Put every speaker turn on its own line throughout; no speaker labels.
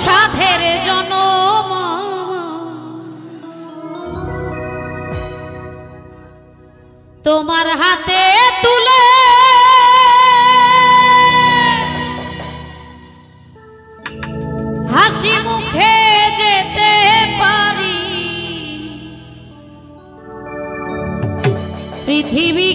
সাধের জনম। তোমার হাতে তুলে হাসি মুখে যেতে পারি। পৃথিবীকে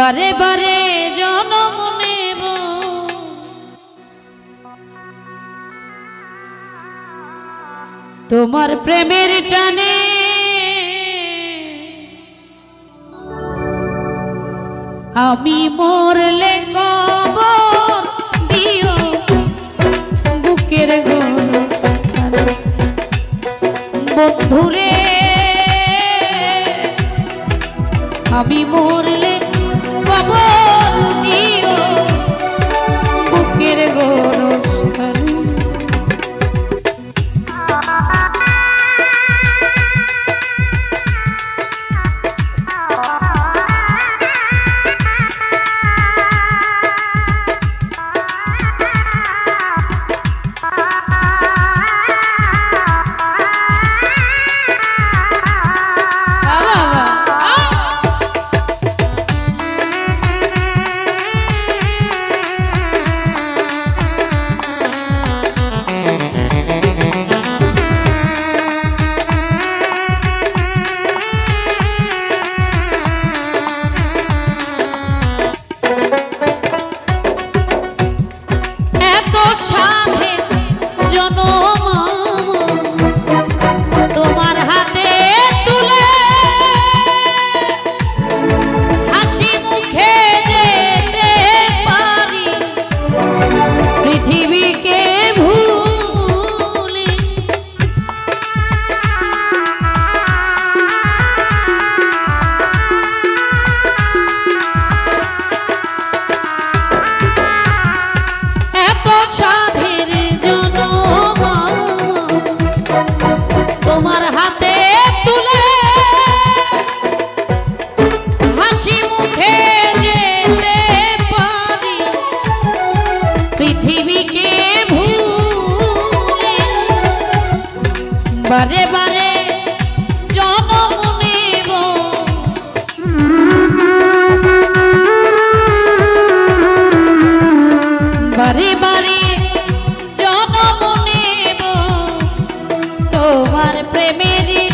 বারে বারে জনম নেব তোমার প্রেমের টানে আমি মরলে কবর দিও বুকের। বন্ধুরে, আমি মরলে জনম তোমার প্রেমেরই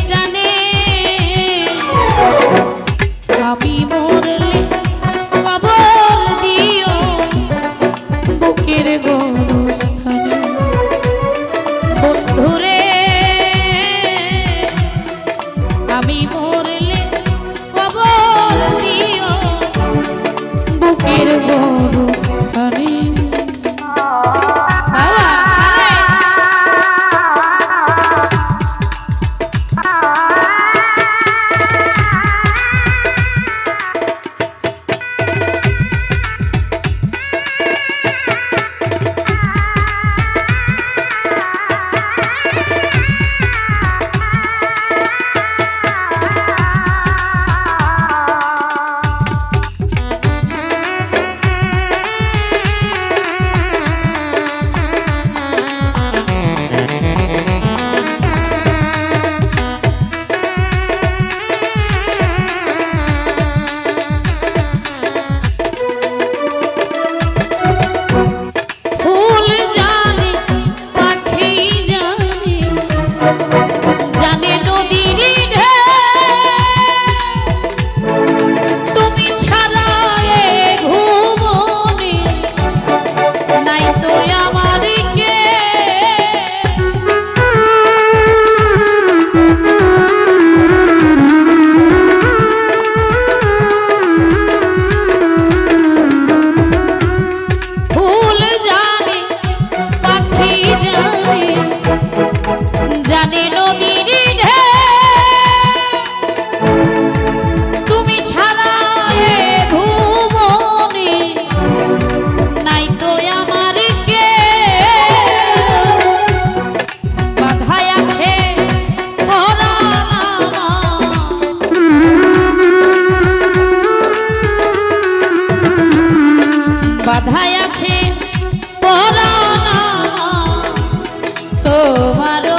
i don't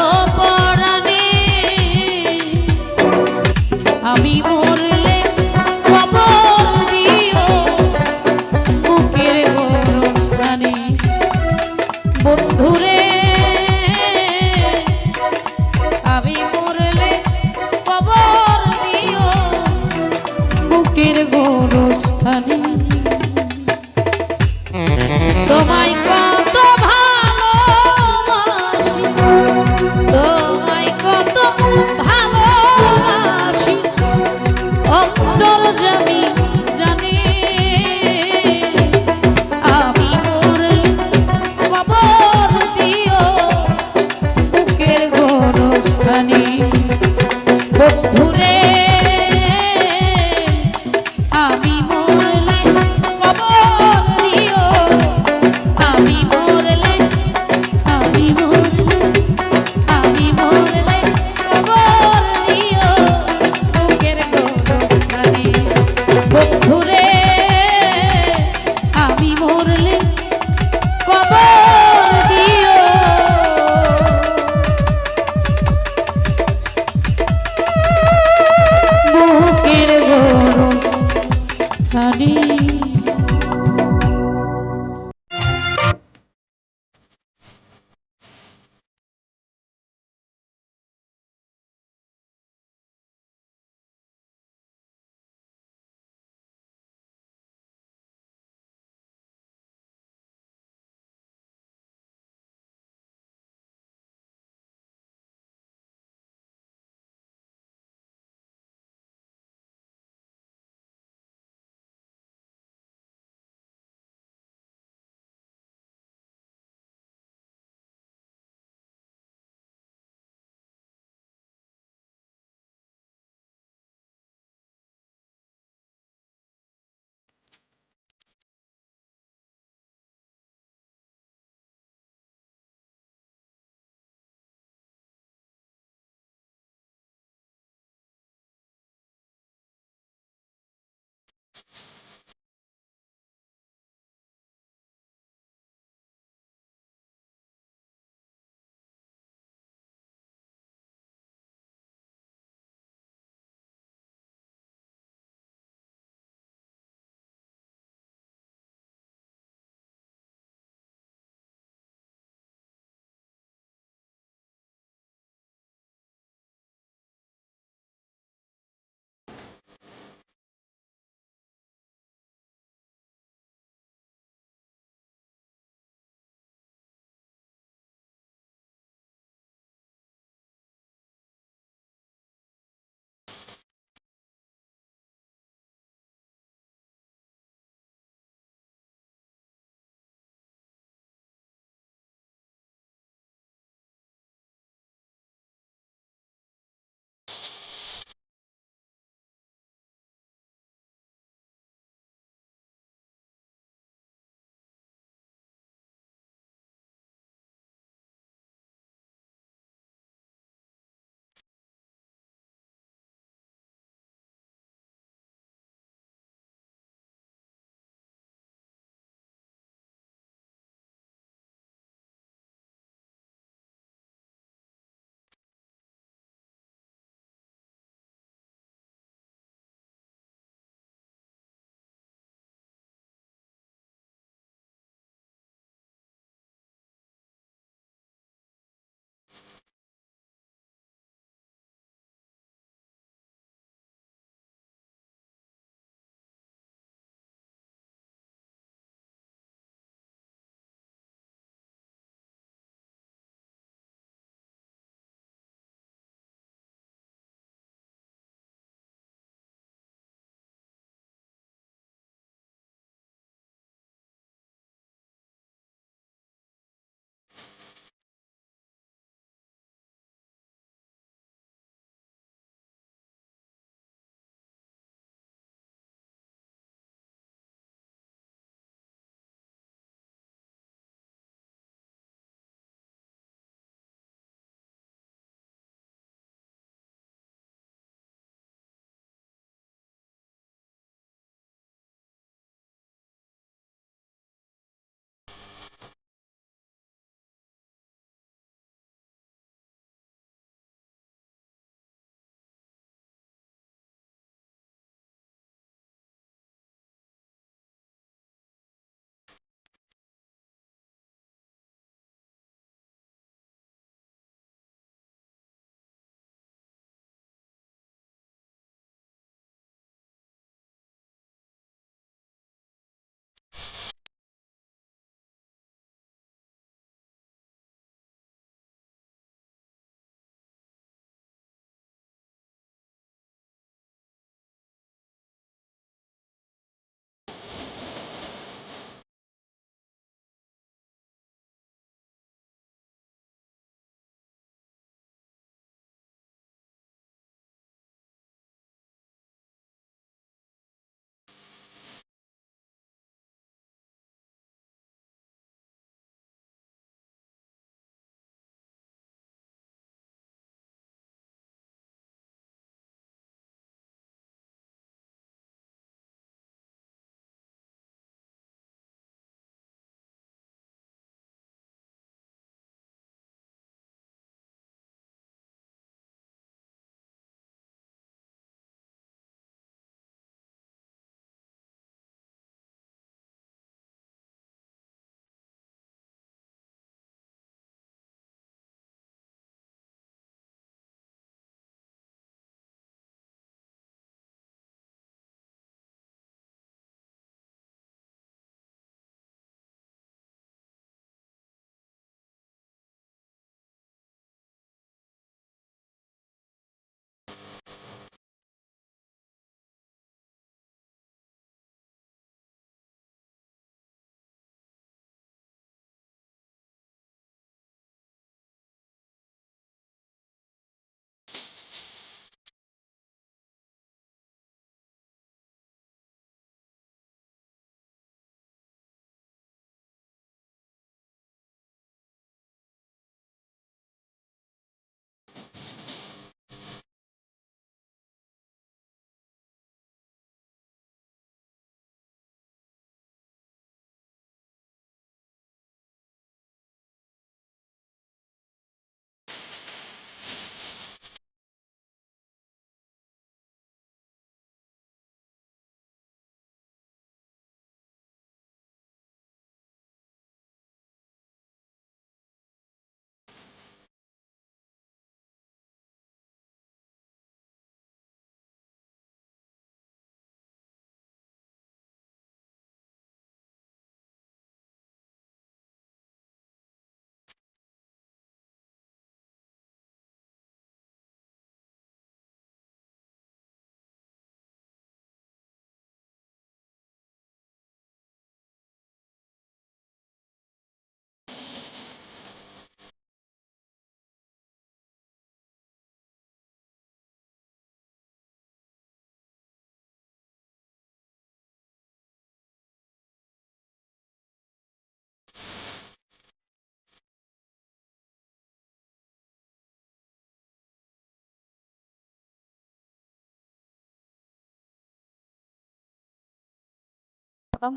তুই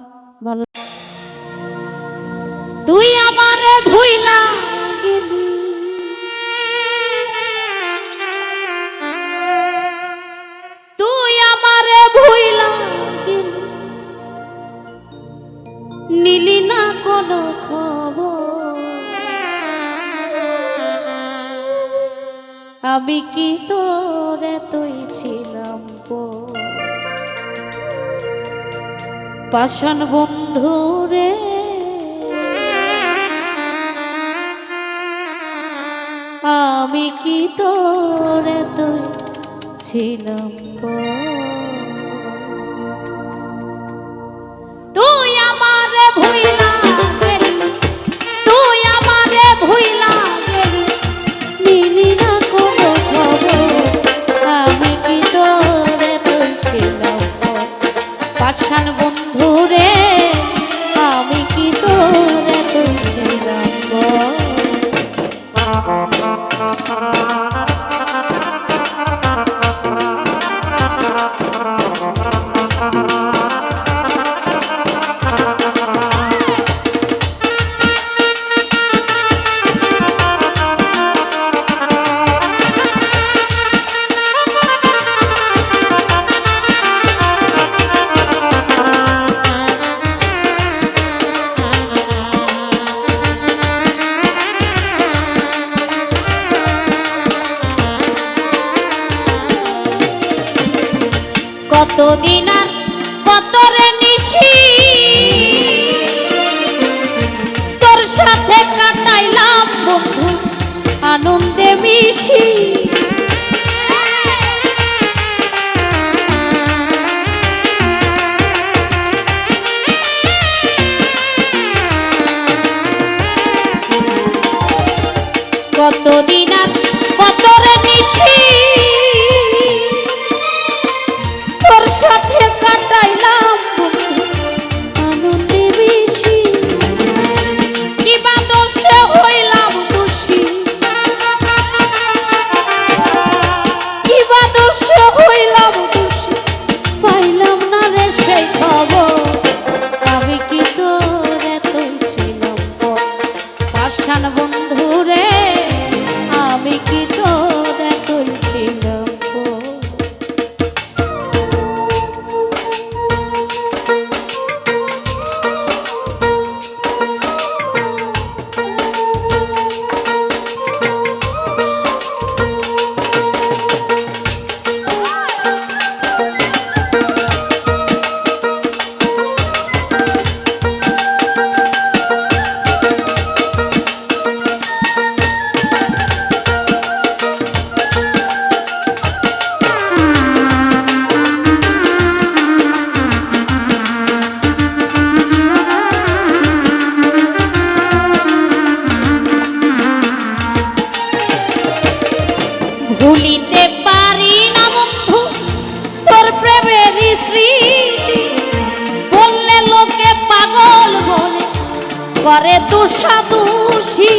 তুই আমারে ভুইলা গেলি। নিলি না কোনো খবর। আমি কি তো পাষাণ বন্ধু রে। আমি কি তোর তুই ছিলাম তুই আমার ভুই Thank. কতদিন কত রে নিশি? তোর সাথে কাটাইলাম বন্ধু আনন্দে মিশি। কতদিন করে দুষা দুষি